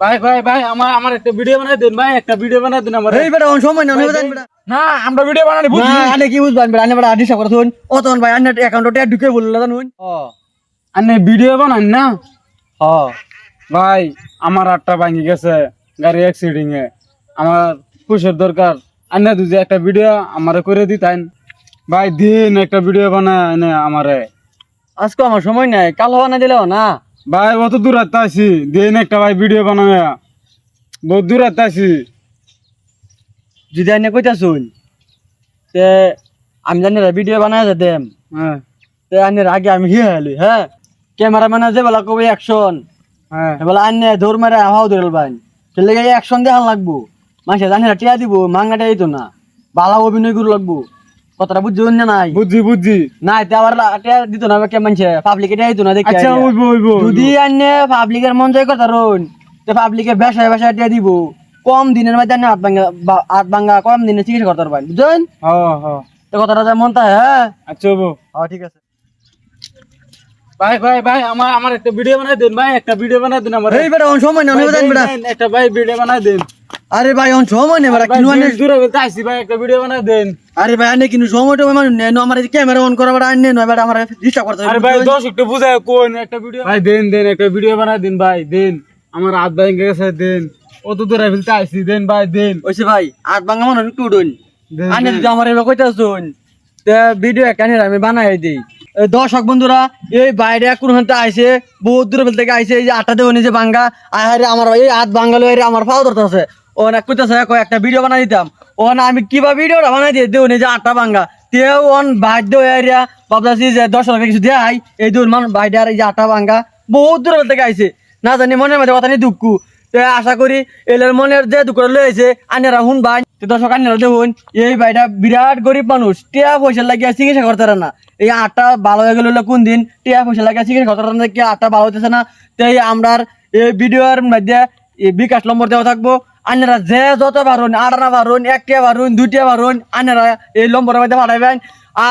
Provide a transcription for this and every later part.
ভাই ভাই ভাই আমার আমার একটা ভিডিও বানাই দিন ভাই একটা ভিডিও বানাই দিন আমার। এই বেটা অন সময় না অনেক বেটা না আমরা ভিডিও বানানি বুঝছি না আনে কি বুঝবান বেটা আনে বেটা আদিশা করে শুন। ও তখন ভাই আন্নে অ্যাকাউন্টে ঢুকে বলল জানুন ও। আনে ভিডিও বানান না? হ। ভাই আমার আটটা ভাঙি গেছে গাড়ি অ্যাক্সিডেন্ট এ। আমার পুষের দরকার। আনে দুজে একটা ভিডিও আমারে করে দিতেন। ভাই দিন একটা ভিডিও বানায় আমারে। আজকে আমার সময় নাই কাল হওয়া না দিলেও না। ভাই অত দূর আত্মা আছি। দিন একটা ভাই ভিডিও বানায়। বহুত দূর আত্মা আছি। যদি আনে কইতা শুন তে আমি জানি ভিডিও বানায় দেম। হ্যাঁ। তে আগে আমি হিয়ে হেলি হ্যাঁ? ক্যামেরা মানে যে বলা কবে অ্যাকশন হ্যাঁ। বলে আনে দৌড় মারে হাও ধরল ভাই চলে গিয়ে অ্যাকশন দেখান লাগবো। মানুষে জানি টিয়া দিব মাঙ্গাটা এই তো না। বালা অভিনয় করে লাগবো। কথাটা বুঝছি না নাই? বুঝছি বুঝছি। নাই তে আবার দিত না কে মানছে পাবলিকে টিয়া দিত না দেখি আচ্ছা ওইব ওইব যদি আনে পাবলিকের মন জয় কথা রন তে পাবলিকে বেসায় বেসায় দিব। কম দিনের মধ্যে আনে হাত ভাঙ্গা বা- হাত ভাঙ্গা কম দিনে চিকিৎসা করতে পারবেন বুঝছেন? হ্যাঁ হ্যাঁ তো কথাটা যা মন তাই হ্যাঁ? আচ্ছা ওইব। হ্যাঁ ঠিক আছে। ভাই ভাই ভাই আমার আমার একটা ভিডিও বানাই দিন ভাই একটা ভিডিও বানাই দিন আমার। এই বেটা সময় না অনেক বেটা। একটা ভাই ভিডিও বানাই দিন। আরে ভাই অন সময় নেই ভাই কিনু আনে দূরে বলতে আইছি ভাই একটা ভিডিও বানাই দেন। আরে ভাই আনে কিনু সময় তো মানে নেন আমার ক্যামেরা অন করা বেটা আনে নয় বেটা আমার ডিস্টার্ব করতে আরে ভাই দশ একটু বুঝায় কোন একটা ভিডিও ভাই দেন দেন একটা ভিডিও বানাই দিন ভাই দেন। আমার হাত ভাই গেছে দেন। অত দূরে ফেলতে আইছি দেন ভাই দেন। ওইছে ভাই আট ভাঙা মানুষ একটু উঠুন। আনে যদি আমার এবার কইতা শুন তে ভিডিও এখানে আমি বানাই দিই। দর্শক বন্ধুরা এই বাইরে কোন হাতে আইছে বহুত দূরে বেল থেকে আইছে এই যে আটা দেওয়া যে বাঙ্গা আরে আমার এই হাত বাঙ্গালো আমার পাও ধরতেছে। ও না কইতাছে একটা ভিডিও বানাই দিতাম। ও আমি কিবা ভিডিওটা বানাই দিয়ে দেও যে আটটা বাঙ্গা তেও অন বাধ্য এরিয়া ভাবতাছি যে দর্শক কিছু দেয় এই দূর মানুষ বাইরে এই যে আটা বাঙ্গা বহুত দূরে থেকে আইছে। না জানি মনের মধ্যে কথা নেই দুঃখ তে আশা করি এলের মনের যে দুঃখ লয়েছে আনেরা হুন ভাই, তে দর্শক আনেরা দেখুন এই ভাইটা বিরাট গরিব মানুষ, টিয়া পয়সা লাগিয়ে চিকিৎসা করতে না। এই আটটা ভালো হয়ে গেল কোন দিন, টিয়া পয়সা লাগিয়ে চিকিৎসা করতে না, কি আটটা ভালো হতেছে না। তাই আমরা এই ভিডিওর মধ্যে বিকাশ নম্বর দেওয়া থাকব। আনেরা যে যত পারুন আটানা পারুন একটা পারুন দুইটা পারুন আনেরা এই নম্বরের মধ্যে পাঠাবেন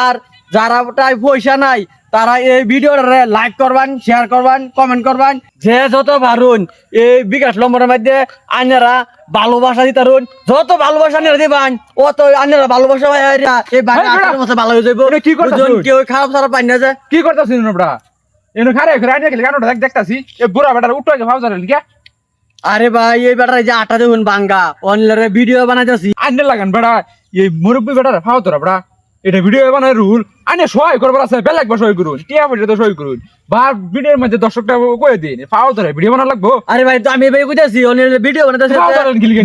আর যারা তাই পয়সা নাই তারা এই ভিডিওটা লাইক করবেন শেয়ার করবেন কমেন্ট করবেন। যে যত পারুন এই বিকাশ নম্বরের মধ্যে আইনারা ভালোবাসা দিতারুন যত ভালোবাসা নিয়ে দিবান অত আইনারা ভালোবাসা এই মতো ভালো হয়ে এটা কি তুই? কেউ খারাপ সারা পাই না যে। কি করতেছিস নোবড়া এনে খারে খারে খেলে গানোটা দেখতাছি। এ বুড়া বেটার উঠো যে ভাবছ লিখা আরে ভাই এই বেটার যে আটা দেখুন বাঙ্গা। অনলাইনে ভিডিও বানাইতেছি। আন্নে লাগান বেড়া এই মুরব্বী বেটার ফাও তোরা বেড়া এটা ভিডিও বানায় রুল আনে সহায় করবার আছে বেলাক বা সহায় করুন টিয়া পয়সা তো সহায় করুন। বা ভিডিওর মধ্যে দর্শকটা কয়ে দিন ফাও তোরা ভিডিও বানা লাগবো? আরে ভাই তো আমি ভাই কইতাছি অনলাইনে ভিডিও বানাইতেছি।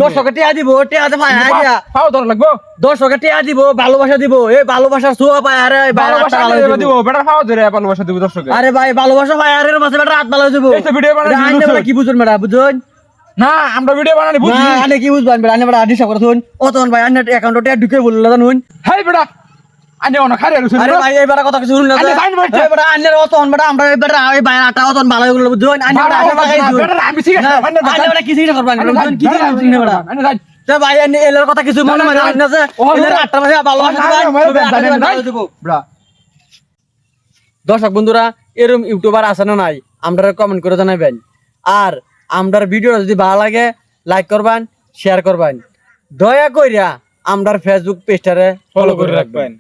দর্শকে টিয়া দিব টিয়া তো পাই আইয়া ফাও তোরা লাগবো? দর্শকে টিয়া দিব ভালোবাসা দিব এই ভালোবাসার ছোঁয়া পায় আরে ভাই ভালোবাসা দিব। বেটা ফাও ধরে ভালোবাসা দিব দর্শকে। আরে ভাই ভালোবাসা ভাই আরে মাসে বেটা ভালো হয়ে এই তো ভিডিও বানাই। বেটা কি বুঝুন বেটা বুঝুন? না আমরা ভিডিও বানানি বুঝি না আনে কি বুঝবেন বেটা আনে বেটা আদিশা করে শুন ও তখন ভাই আনে অ্যাকাউন্টে ঢুকে বলল হাই বেটা আনে অন খারে রুসুন আরে ভাই এই কথা কিছু শুনুন না বেটা আনে ও তখন আমরা এই ভাই আটা ও তখন ভালো হয়ে গেল বুঝুন। আনে আমি ঠিক আছে না, আনে বেটা কি চিন্তা করবেন বুঝুন কি আনে যাই তো ভাই আনে এলের কথা কিছু মনে মনে আনে আছে? এলের আটটা মাসে ভালোবাসা দিবেন ভালো দেবো দর্শক বন্ধুরা এরকম ইউটিউবার আছে না নাই? আমরা কমেন্ট করে জানাবেন আর আমরার ভিডিও যদি ভালো লাগে লাইক করবেন শেয়ার করবেন। দয়া কইরা আমরার ফেসবুক পেজটারে ফলো করে রাখবেন।